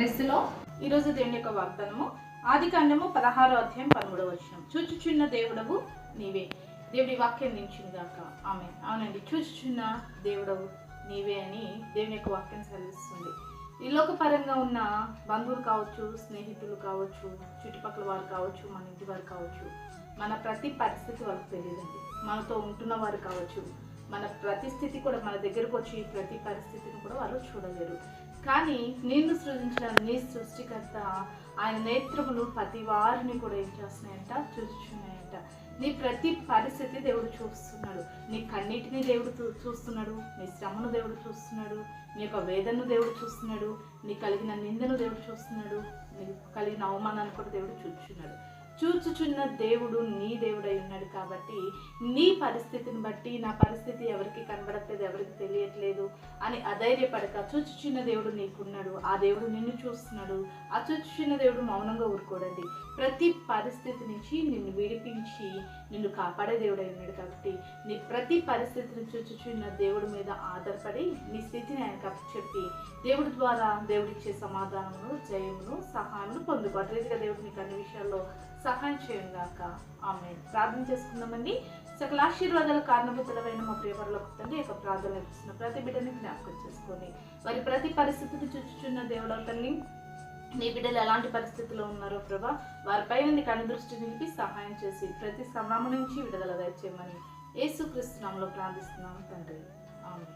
క్రీస్తులో ఈరోజు దేవుని యొక్క వాగ్దానము. ఆది కాండము పదహారో అధ్యాయం పదమూడవ వచనం. చూచుచున్న దేవుడవు నీవే. దేవుడి వాక్యం నించింది ఆమె అవునండి. చూచుచున్న దేవుడవు నీవే అని దేవుని యొక్క వాక్యం సెలవిస్తుంది. ఈ లోకపరంగా ఉన్న బంధువులు కావచ్చు స్నేహితులు కావచ్చు చుట్టుపక్కల వారు కావచ్చు మన ఇంటి వారు కావచ్చు మన ప్రతి పరిస్థితి వాళ్ళకి తెలియదండి. మనతో ఉంటున్న వారు కావచ్చు మన ప్రతి స్థితి కూడా మన దగ్గరకు వచ్చి ప్రతి పరిస్థితిని కూడా వాళ్ళు చూడలేరు. కానీ నిన్ను సృజించిన నీ సృష్టికర్త ఆయన నేత్రములు ప్రతి వారిని కూడా ఏం చేస్తున్నాయంట? చూస్తున్నాయంట. నీ ప్రతి పరిస్థితి దేవుడు చూస్తున్నాడు. నీ కన్నిటిని దేవుడు చూ- చూస్తున్నాడు. నీ శ్రమను దేవుడు చూస్తున్నాడు. నీ యొక్క వేదనను దేవుడు చూస్తున్నాడు. నీ కలిగిన నిందను దేవుడు చూస్తున్నాడు. నీకు కలిగిన అవమానాన్ని కూడా దేవుడు చూస్తున్నాడు చూచుచున్న దేవుడు నీ దేవుడై ఉన్నాడు. కాబట్టి నీ పరిస్థితిని బట్టి నా పరిస్థితి ఎవరికి కనబడట్లేదు ఎవరికి తెలియట్లేదు అని అధైర్యపడక చూచుచున్న దేవుడు నీకున్నాడు. ఆ దేవుడు నిన్ను చూస్తున్నాడు. ఆ చూచుచున్న దేవుడు మౌనంగా ఊరుకోడండి. ప్రతి పరిస్థితి నుంచి నిన్ను విడిపించి నిన్ను కాపాడే దేవుడై ఉన్నాడు కాబట్టి నీ ప్రతి పరిస్థితిని చూచుచున్న దేవుడి మీద ఆధారపడి నీ స్థితిని ఆయనకు చెప్పి దేవుడి ద్వారా దేవుడిచ్చే సమాధానమును జయమును సహాయమును పొందుకోవాలి దేవుడు నీకు అన్ని విషయాల్లో సహాయం చేయంగాక ఆమె ప్రార్థన చేసుకుందామండి. సకల ఆశీర్వాదాలు కారణభూతులమైన మా ప్రియవరలోకి తండ్రి యొక్క ప్రార్థన ఇస్తున్న ప్రతి బిడ్డని జ్ఞాపకం చేసుకొని వారి ప్రతి పరిస్థితిని చూచుచున్న దేవుడు తల్లి నీ బిడ్డలు ఎలాంటి పరిస్థితిలో ఉన్నారో ప్రభా వారిపైన నీ కనుదృష్టి నిలిపి సహాయం చేసి ప్రతి శ్రమ నుంచి విడుదల దయచేయమని యేసుక్రీస్తు నామములో ప్రార్థిస్తున్నాము తండ్రి. ఆమె